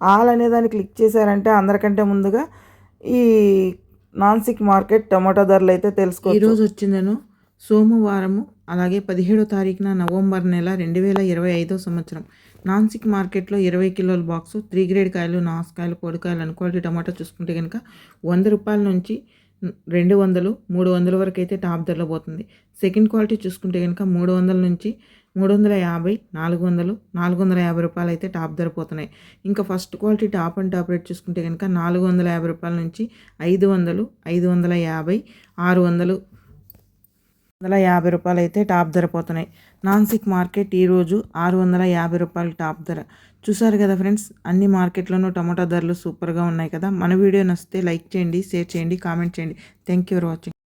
All అనే దాన్ని click చేశారంటే అందరికంటే ముందుగా ఈ నాన్సిక్ మార్కెట్ టమాటో ధరలు అయితే తెలుసుకో ఈరోజు వచ్చిందను. సోమవారము అలాగే పదిహేడో తారీఖున నవంబర్ నెల రెండు వేల ఇరవై ఐదో సంవత్సరం. నాన్సిక్ మార్కెట్లో ఇరవై కిలోల బాక్సు త్రీ గ్రేడ్ కాయలు నాసుకాయలు పొడికాయలు అనుకోవాలి టమాటో చూసుకుంటే కనుక వంద రూపాయల నుంచి రెండు వందలు మూడు వందల వరకు అయితే టాప్ ధరలో పోతుంది. సెకండ్ క్వాలిటీ చూసుకుంటే కనుక మూడు వందల నుంచి మూడు వందల యాభై నాలుగు వందలు నాలుగు వందల యాభై రూపాయలు అయితే టాప్ ధర పోతున్నాయి. ఇంకా first quality top and top rate చూసుకుంటే కనుక నాలుగు వందల యాభై రూపాయల నుంచి ఐదు వందలు ఐదు వందల యాభై ఆరు వందలు వందల యాభై రూపాయలు అయితే టాప్ ధర పోతున్నాయి. నాన్సిక్ మార్కెట్ ఈరోజు ఆరు వందల యాభై రూపాయలు టాప్ ధర. చూసారు కదా ఫ్రెండ్స్ అన్ని మార్కెట్లోనూ టమాటా ధరలు సూపర్గా ఉన్నాయి కదా. మన వీడియో నచ్చితే లైక్ చేయండి షేర్ చేయండి కామెంట్ చేయండి. Thank you for watching.